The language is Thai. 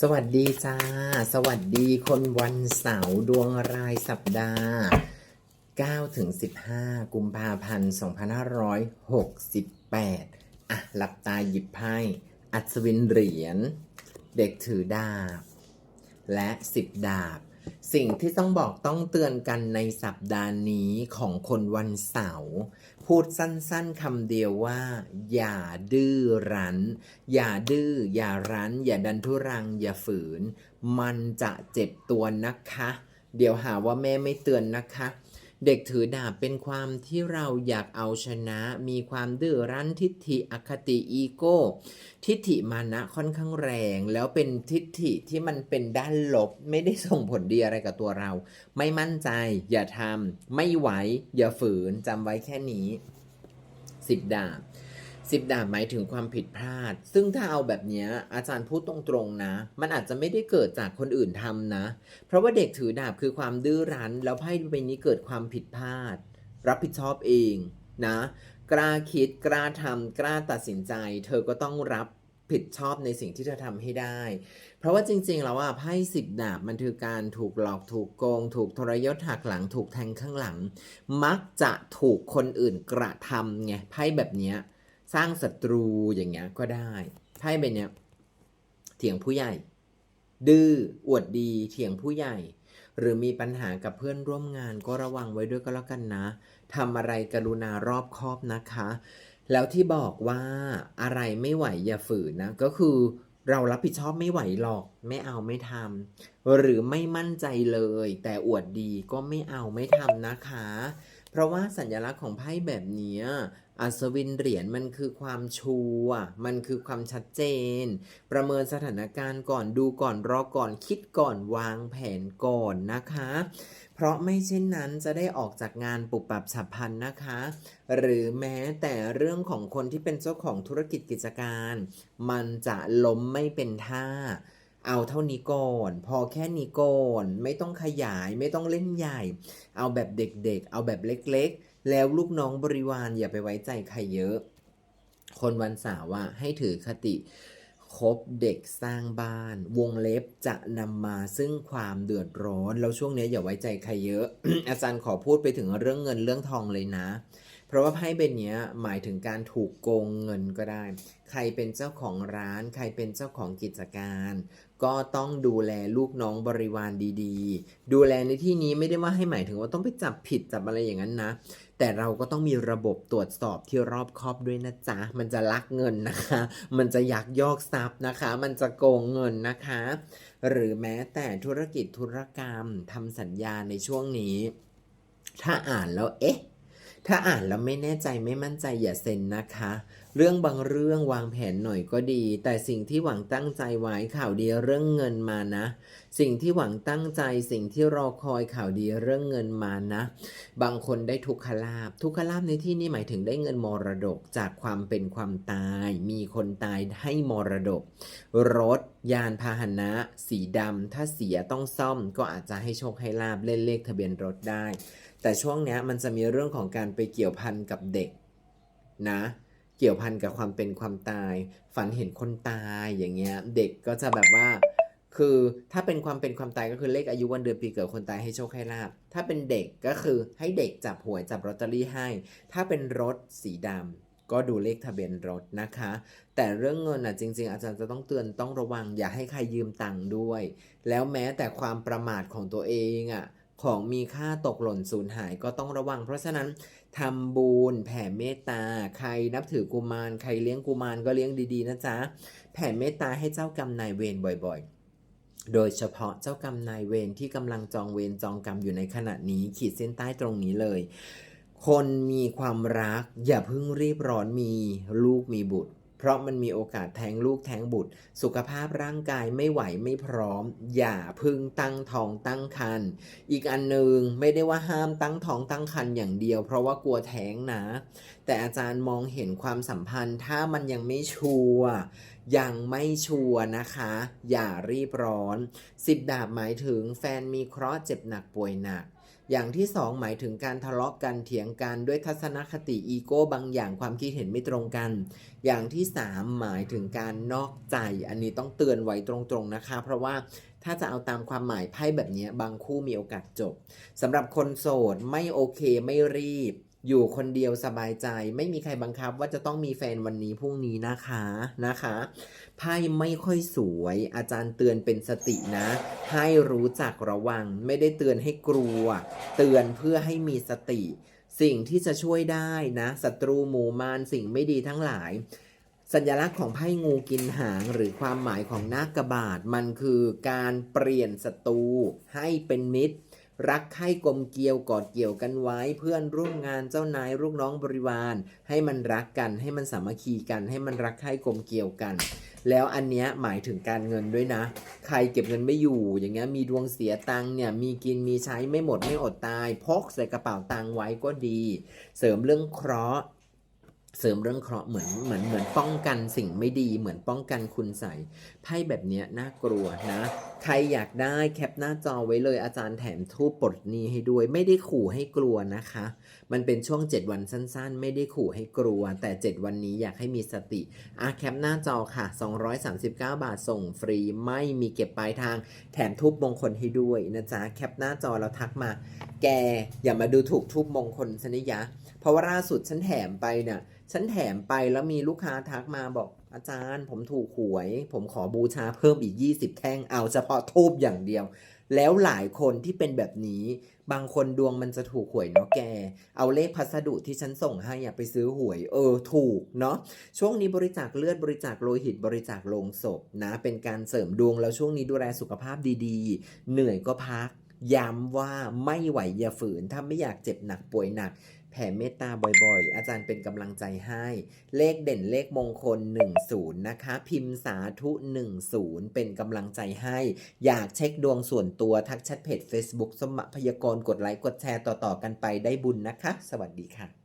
สวัสดีจ้า สวัสดีคนวันเสาร์ดวงรายสัปดาห์9ถึง15 กุมภาพันธ์ 2568 อะ หลับตาหยิบไพ่อัศวินเหรียญ เด็กถือดาบ และสิบดาบ สิ่งที่ต้องบอกต้องเตือนกันในสัปดาห์นี้ของคนวันเสาร์พูดสั้นๆคำเดียวว่า อย่าดื้อรั้น อย่าดื้อ อย่ารั้น อย่าดันทุรัง อย่าฝืน มันจะเจ็บตัวนะคะ เดี๋ยวหาว่าแม่ไม่เตือนนะคะ เด็กถือดาบเป็นความที่เราอยากเอาชนะ มีความดื้อรั้นทิฏฐิอคติอีโก้ ทิฏฐิมานะค่อนข้างแรง แล้วเป็นทิฏฐิที่มันเป็นด้านลบ ไม่ได้ส่งผลดีอะไรกับตัวเรา ไม่มั่นใจ อย่าทำไม่ไหว อย่าฝืนจำไว้แค่นี้สิบดาบ สิบดาบหมายถึงความผิดพลาด ซึ่งถ้าเอาแบบนี้อาจารย์พูดตรงๆนะ มันอาจจะไม่ได้เกิดจากคนอื่นทำนะ เพราะว่าเด็กถือดาบคือความดื้อรั้น แล้วไพ่ใบนี้เกิดความผิดพลาด รับผิดชอบเองนะ กล้าคิดกล้าทำกล้าตัดสินใจ เธอก็ต้องรับผิดชอบในสิ่งที่เธอทำให้ได้ เพราะว่าจริงๆ แล้วว่าไพ่สิบดาบมันคือการถูกหลอกถูกโกง ถูกทรยศหักหลังถูกแทงข้างหลัง มักจะถูกคนอื่นกระทำไงไพ่แบบเนี้ย สร้างศัตรูอย่างเงี้ยก็ได้ไพ่ใบเนี้ยเถียงผู้ใหญ่ ดื้ออวดดีเถียงผู้ใหญ่ หรือมีปัญหากับเพื่อนร่วมงานก็ระวังไว้ด้วยก็แล้วกันนะทำอะไรกรุณารอบคอบนะคะ แล้วที่บอกว่าอะไรไม่ไหวอย่าฝืนนะ ก็คือเรารับผิดชอบไม่ไหวหรอก ไม่เอาไม่ทำหรือไม่มั่นใจเลย แต่อวดดีก็ไม่เอาไม่ทำนะคะ เพราะว่าสัญลักษณ์ของไพ่แบบเนี้ย อัศวินเหรียญมันคือความชัวมันคือความชัดเจน ประเมินสถานการณ์ก่อนดูก่อนรอก่อนคิดก่อนวางแผนก่อนนะคะ เพราะไม่เช่นนั้นจะได้ออกจากงานปุบปับฉับพลันนะคะ หรือแม้แต่เรื่องของคนที่เป็นเจ้าของธุรกิจกิจการ มันจะล้มไม่เป็นท่าเอาเท่านี้ก่อน พอแค่นี้ก่อน ไม่ต้องขยายไม่ต้องเล่นใหญ่ เอาแบบเด็กๆ เอาแบบเล็กๆ แล้วลูกน้องบริวารอย่าไปไว้ใจใครเยอะ คนวันเสาร์อะให้ถือคติคบเด็กสร้างบ้าน วงเล็บจะนำมาซึ่งความเดือดร้อน แล้วช่วงนี้อย่าไว้ใจใครเยอะ อาจารย์ขอพูดไปถึงเรื่องเงินเรื่องทองเลยนะ เพราะว่าไพ่ใบเนี้ยหมายถึงการถูกโกงเงินก็ได้ ใครเป็นเจ้าของร้าน ใครเป็นเจ้าของกิจการ ก็ต้องดูแลลูกน้องบริวารดีๆ ดูแลในที่นี้ไม่ได้ว่าให้หมายถึงว่าต้องไปจับผิดจับอะไรอย่างนั้นนะ แต่เราก็ต้องมีระบบตรวจสอบที่รอบคอบด้วยนะจ๊ะ มันจะลักเงินนะคะ มันจะยักยอกทรัพย์นะคะ มันจะโกงเงินนะคะ หรือแม้แต่ธุรกิจธุรกรรมทำสัญญาในช่วงนี้ ถ้าอ่านแล้วเอ๊ะ ถ้าอ่านแล้วไม่แน่ใจไม่มั่นใจอย่าเซ็นนะคะเรื่องบางเรื่องวางแผนหน่อยก็ดี แต่สิ่งที่หวังตั้งใจไว้ข่าวดีเรื่องเงินมานะ สิ่งที่หวังตั้งใจสิ่งที่รอคอยข่าวดีเรื่องเงินมานะ บางคนได้ทุกขลาบทุกขลาบในที่นี้หมายถึงได้เงินมรดกจากความเป็นความตาย มีคนตายให้มรดก รถ ยานพาหนะ สีดำถ้าเสียต้องซ่อม ก็อาจจะให้โชคให้ลาบเล่นเลขทะเบียนรถได้ แต่ช่วงนี้มันจะมีเรื่องของการไปเกี่ยวพันกับเด็กนะ กี่ยวพันกับความเป็นความตาย ฝันเห็นคนตายอย่างเงี้ย เด็กก็จะแบบว่า คือถ้าเป็นความเป็นความตายก็คือเลขอายุวันเดือนปีเกิดคนตายให้โชคให้ลาบถ้าเป็นเด็กก็คือให้เด็กจับหวยจับลอตเตอรี่ให้ ถ้าเป็นรถสีดำก็ดูเลขทะเบียนรถนะคะ แต่เรื่องเงินอะจริง ๆ อาจารย์จะต้องเตือนต้องระวังอย่าให้ใครยืมตังค์ด้วย แล้วแม้แต่ความประมาทของตัวเองอะ ของมีค่าตกหล่นสูญหายก็ต้องระวัง เพราะฉะนั้นทำบุญแผ่เมตตา ใครนับถือกุมาร ใครเลี้ยงกุมารก็เลี้ยงดีๆนะจ๊ะ แผ่เมตตาให้เจ้ากรรมนายเวรบ่อยๆ โดยเฉพาะเจ้ากรรมนายเวรที่กำลังจองเวรจองกรรมอยู่ในขณะนี้ขีดเส้นใต้ตรงนี้เลย คนมีความรักอย่าเพิ่งรีบร้อนมีลูกมีบุตร เพราะมันมีโอกาสแท้งลูกแท้งบุตร สุขภาพร่างกายไม่ไหวไม่พร้อม อย่าพึ่งตั้งท้องตั้งครรภ์อีกอันหนึ่งไม่ได้ว่าห้ามตั้งท้องตั้งครรภ์อย่างเดียว เพราะว่ากลัวแท้งนะ แต่อาจารย์มองเห็นความสัมพันธ์ ถ้ามันยังไม่ชัวร์ยังไม่ชัวร์นะคะ อย่ารีบร้อนสิบดาบหมายถึงแฟนมีเคราะห์เจ็บหนักป่วยหนัก อย่างที่สองหมายถึงการทะเลาะกันเถียงกันด้วยทัศนคติอีโก้บางอย่างความคิดเห็นไม่ตรงกัน อย่างที่สามหมายถึงการนอกใจ อันนี้ต้องเตือนไว้ตรงๆนะคะ เพราะว่าถ้าจะเอาตามความหมายไพ่แบบนี้บางคู่มีโอกาสจบสำหรับคนโสดไม่โอเคไม่รีบ อยู่คนเดียวสบายใจ ไม่มีใครบังคับว่าจะต้องมีแฟนวันนี้พรุ่งนี้นะคะนะคะไพ่ไม่ค่อยสวย อาจารย์เตือนเป็นสตินะ ให้รู้จักระวัง ไม่ได้เตือนให้กลัว เตือนเพื่อให้มีสติ สิ่งที่จะช่วยได้นะศัตรูหมู่มารสิ่งไม่ดีทั้งหลาย สัญลักษณ์ของไพ่งูกินหางหรือความหมายของนาคกบาทมันคือการเปลี่ยนศัตรูให้เป็นมิตร รักใคร่กลมเกลียวกอดเกี่ยวกันไว้ เพื่อนร่วมงานเจ้านายลูกน้องบริวาร ให้มันรักกัน ให้มันสามัคคีกัน ให้มันรักใคร่กลมเกลียวกัน แล้วอันเนี้ยหมายถึงการเงินด้วยนะ ใครเก็บเงินไม่อยู่ อย่างเงี้ยมีดวงเสียตังเนี่ยมีกินมีใช้ไม่หมดไม่อดตายพกใส่กระเป๋าตังไว้ก็ดี เสริมเรื่องเคราะห์ เสริมเรื่องเคราะห์เหมือนเหมือนเหมือนป้องกันสิ่งไม่ดีเหมือนป้องกันคุณใส่ไพ่แบบนี้น่ากลัวนะ ใครอยากได้แคปหน้าจอไว้เลยอาจารย์แถมทูปปลดหนี้ให้ด้วย ไม่ได้ขู่ให้กลัวนะคะ มันเป็นช่วง 7 วันสั้นๆ ไม่ได้ขู่ให้กลัว แต่ 7 วันนี้อยากให้มีสติอะแคปหน้าจอค่ะ 239 บาทส่งฟรีไม่มีเก็บปลายทาง แถมทูบมงคลให้ด้วยนะจ๊ะแคปหน้าจอแล้วทักมา แกอย่ามาดูถูกทูบมงคลชนิยะ เพราะว่าล่าสุดฉันแถมไปเนี่ย ฉันแถมไปแล้วมีลูกค้าทักมาบอกอาจารย์ผมถูกหวย ผมขอบูชาเพิ่มอีก 20 แท่งเอาเฉพาะทูบอย่างเดียว แล้วหลายคนที่เป็นแบบนี้ บางคนดวงมันจะถูกหวยเนาะแก เอาเลขพัสดุที่ฉันส่งให้อะไปซื้อหวย เออถูกเนาะช่วงนี้บริจาคเลือดบริจาคโลหิตบริจาคโลงศพนะ เป็นการเสริมดวงแล้วช่วงนี้ดูแลสุขภาพดีๆ เหนื่อยก็พักย้ำว่าไม่ไหวอย่าฝืนถ้าไม่อยากเจ็บหนักป่วยหนัก แผ่เมตตาบ่อยๆ อาจารย์เป็นกำลังใจให้ เลขเด่นเลขมงคล 10 นะคะ พิมพ์สาธุ 10 เป็นกำลังใจให้ อยากเช็คดวงส่วนตัวทักแชทเพจ Facebook สมะพยากรกดไลค์กดแชร์ต่อๆกันไปได้บุญนะคะ สวัสดีค่ะ